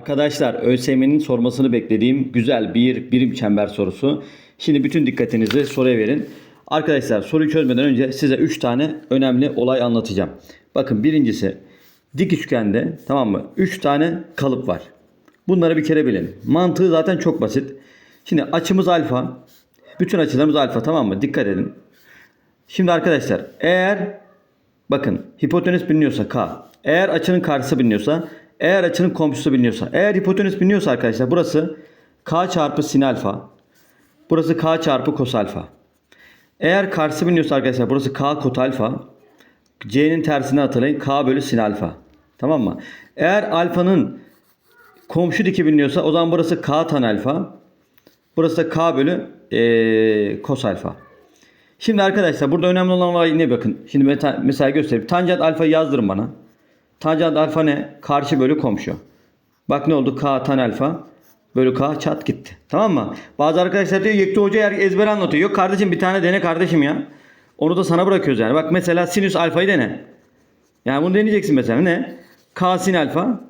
Arkadaşlar ÖSYM'nin sormasını beklediğim güzel bir birim çember sorusu. Şimdi bütün dikkatinizi soruya verin. Arkadaşlar soruyu çözmeden önce size 3 tane önemli olay anlatacağım. Bakın birincisi dik üçgende tamam mı? 3 tane kalıp var. Bunları bir kere bilin. Mantığı zaten çok basit. Şimdi açımız alfa. Bütün açılarımız alfa tamam mı? Dikkat edin. Şimdi arkadaşlar eğer bakın hipotenüs biliniyorsa K. Eğer açının karşısı biliniyorsa eğer açının komşusu biliniyorsa eğer hipotenüs biliniyorsa arkadaşlar burası K çarpı sin alfa. Burası K çarpı kos alfa. Eğer karşısı biliniyorsa arkadaşlar burası K kot alfa. C'nin tersini hatırlayın. K bölü sin alfa. Tamam mı? Eğer alfanın komşu diki biliniyorsa o zaman burası K tan alfa. Burası da K bölü eee kos alfa. Şimdi arkadaşlar burada önemli olan olay ne bakın. Şimdi mesela göstereyim. Tanjant alfa yazdırın bana. Tanjant alfa ne? Karşı bölü komşu. Bak ne oldu? K tan alfa bölü K çat gitti. Tamam mı? Bazı arkadaşlar diyor Yekti Hoca yer ezber anlatıyor. Yok kardeşim bir tane dene kardeşim ya. Onu da sana bırakıyoruz yani. Bak mesela sinüs alfayı dene. Yani bunu deneyeceksin mesela ne? K sin alfa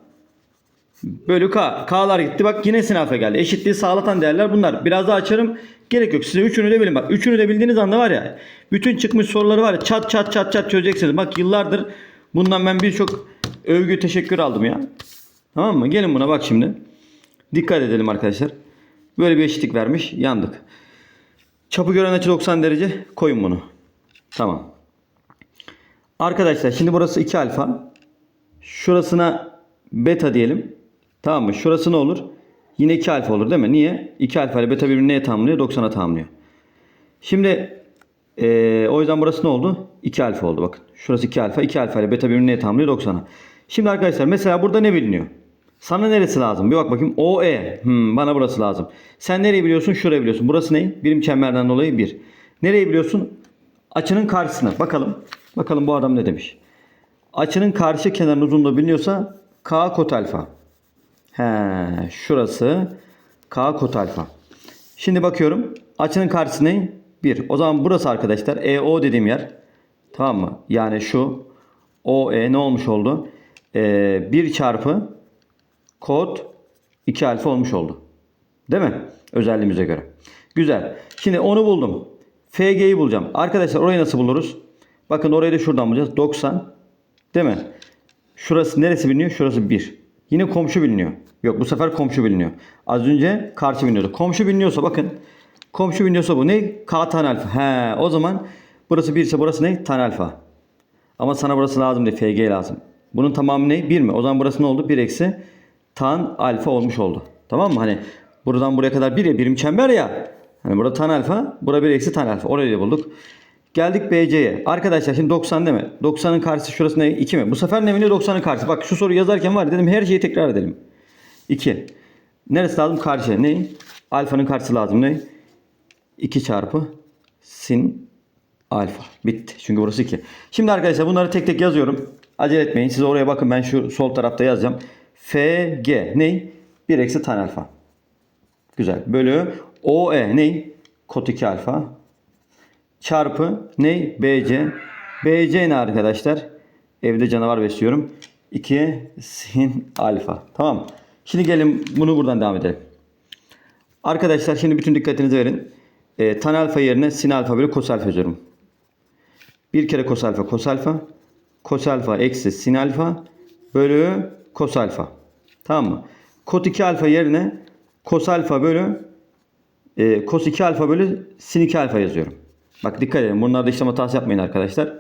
bölü K. K'lar gitti. Bak yine sin alfa geldi. Eşitliği sağlatan değerler bunlar. Biraz daha açarım. Gerek yok. Size üçünü de bilin. Bak üçünü de bildiğiniz anda var ya. Bütün çıkmış soruları var ya. Çat çat çat çat çözeceksiniz. Bak yıllardır bundan ben birçok övgü teşekkür aldım ya. Tamam mı? Gelin buna bak şimdi. Dikkat edelim arkadaşlar. Böyle bir eşitlik vermiş. Yandık. Çapı gören açı 90 derece. Koyun bunu. Tamam. Arkadaşlar şimdi burası 2 alfa. Şurasına beta diyelim. Tamam mı? Şurası ne olur? Yine 2 alfa olur değil mi? Niye? 2 alfa ile beta birbirini neye tamamlıyor? 90'a tamamlıyor. Şimdi eee, o yüzden burası ne oldu? 2 alfa oldu bakın. Şurası 2 alfa. 2 alfa ile beta birbirini neye tamamlıyor? 90'a. Şimdi arkadaşlar mesela burada ne biliniyor? Sana neresi lazım? Bir bak bakayım. OE. Hmm, bana burası lazım. Sen nereyi biliyorsun? Şurayı biliyorsun. Burası ne? Birim çemberden dolayı 1. Nereyi biliyorsun? Açının karşısına. Bakalım. Bakalım bu adam ne demiş. Açının karşı kenarının uzunluğu biliniyorsa K kot alfa. He, şurası K kot alfa. Şimdi bakıyorum. Açının karşısı ne? 1. O zaman burası arkadaşlar EO dediğim yer. Tamam mı? Yani şu OE ne olmuş oldu? Ee, 1 çarpı kod 2 alfa olmuş oldu. Değil mi? Özelliğimize göre. Güzel. Şimdi onu buldum. FG'yi bulacağım. Arkadaşlar orayı nasıl buluruz? Bakın orayı da şuradan bulacağız. 90. Değil mi? Şurası neresi biliniyor? Şurası 1. Yine komşu biliniyor. Yok bu sefer komşu biliniyor. Az önce karşı biliniyordu. Komşu biliniyorsa bakın. Komşu biliniyorsa bu ne? K tan alfa. He, o zaman burası 1 ise burası ne? Tan alfa. Ama sana burası lazım değil. FG lazım. Bunun tamamı ne? 1 mi? O zaman burası ne oldu? 1 eksi tan alfa olmuş oldu. Tamam mı? Hani buradan buraya kadar 1 ya birim çember ya. Hani burada tan alfa. Burada 1 eksi tan alfa. Orayı da bulduk. Geldik BC'ye. Arkadaşlar şimdi 90 değil mi? 90'ın karşısı şurası ne? 2 mi? Bu sefer ne biliyor 90'ın karşısı? Bak şu soruyu yazarken var dedim her şeyi tekrar edelim. 2. Neresi lazım? Karşı. Ne? Alfanın karşısı lazım. Ne? 2 çarpı sin alfa. Bitti. Çünkü burası 2. Şimdi arkadaşlar bunları tek tek yazıyorum. Acele etmeyin. Siz oraya bakın. Ben şu sol tarafta yazacağım. FG ne? 1 eksi tan alfa. Güzel. Bölü OE ne? Kot 2 alfa. Çarpı ne? BC. BC ne arkadaşlar? Evde canavar besliyorum. 2 sin alfa. Tamam. Şimdi gelin bunu buradan devam edelim. Arkadaşlar şimdi bütün dikkatinizi verin. E, tan alfa yerine sin alfa bölü kos alfa yazıyorum. Bir kere kos alfa kos alfa. Kos alfa eksi sin alfa bölü kos alfa. Tamam mı? Kot 2 alfa yerine kos alfa bölü e, kos 2 alfa bölü sin 2 alfa yazıyorum. Bak dikkat edin. Bunlarda işlem hatası yapmayın arkadaşlar.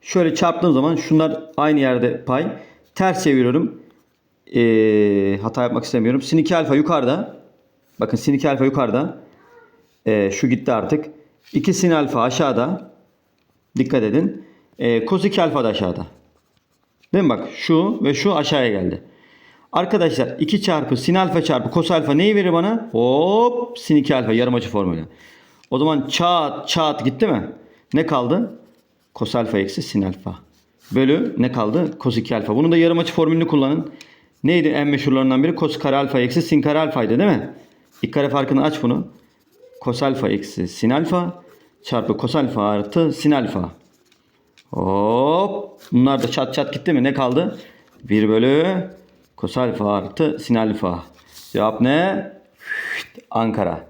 Şöyle çarptığım zaman şunlar aynı yerde pay. Ters çeviriyorum. E, hata yapmak istemiyorum. Sin 2 alfa yukarıda. Bakın sin 2 alfa yukarıda. E, şu gitti artık. 2 sin alfa aşağıda. Dikkat edin. E, cos 2 alfa da aşağıda. Değil mi bak şu ve şu aşağıya geldi. Arkadaşlar 2 çarpı sin alfa çarpı cos alfa neyi verir bana? Hop sin 2 alfa yarım açı formülü. O zaman çat çat gitti mi? Ne kaldı? Cos alfa eksi sin alfa. Bölü ne kaldı? Cos 2 alfa. Bunun da yarım açı formülünü kullanın. Neydi en meşhurlarından biri? Cos kare alfa eksi sin kare alfaydı değil mi? İlk kare farkını aç bunu. Cos alfa eksi sin alfa çarpı cos alfa artı sin alfa. Hop. Bunlar da çat çat gitti mi? Ne kaldı? 1 bölü Kos alfa artı sin alfa. Cevap ne? Ankara.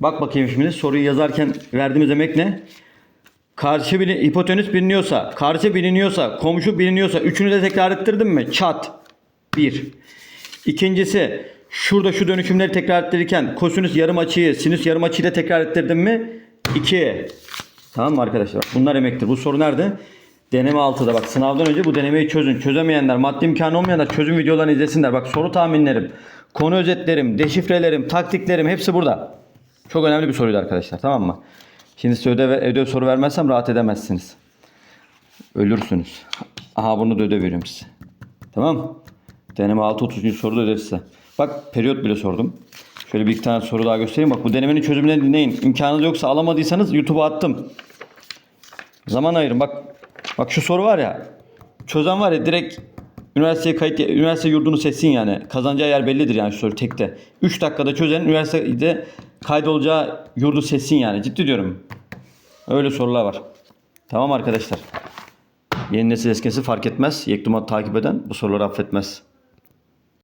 Bak bakayım şimdi soruyu yazarken verdiğimiz emek ne? Karşı bilin, hipotenüs biliniyorsa, karşı biliniyorsa, komşu biliniyorsa üçünü de tekrar ettirdim mi? Çat. Bir. İkincisi şurada şu dönüşümleri tekrar ettirirken kosinüs yarım açıyı sinüs yarım açıyla tekrar ettirdim mi? İki. Tamam mı arkadaşlar? Bunlar emektir. Bu soru nerede? Deneme 6'da. Bak sınavdan önce bu denemeyi çözün. Çözemeyenler, maddi imkanı olmayanlar çözüm videolarını izlesinler. Bak soru tahminlerim, konu özetlerim, deşifrelerim, taktiklerim hepsi burada. Çok önemli bir soruydu arkadaşlar. Tamam mı? Şimdi size ödev, ödev soru vermezsem rahat edemezsiniz. Ölürsünüz. Aha bunu da ödev veriyorum size. Tamam. Deneme 6 30. soruda ödev size. Bak periyot bile sordum. Şöyle bir iki tane soru daha göstereyim. Bak bu denemenin çözümlerini dinleyin. İmkanınız yoksa alamadıysanız YouTube'a attım. Zaman ayırın. Bak bak şu soru var ya. Çözen var ya direkt üniversiteye kayıt üniversite yurdunu seçsin yani. Kazanacağı yer bellidir yani şu soru tekte. 3 dakikada çözen üniversitede kaydolacağı yurdu seçsin yani. Ciddi diyorum. Öyle sorular var. Tamam arkadaşlar. Yeni nesil eskisi fark etmez. Yektumat takip eden bu soruları affetmez.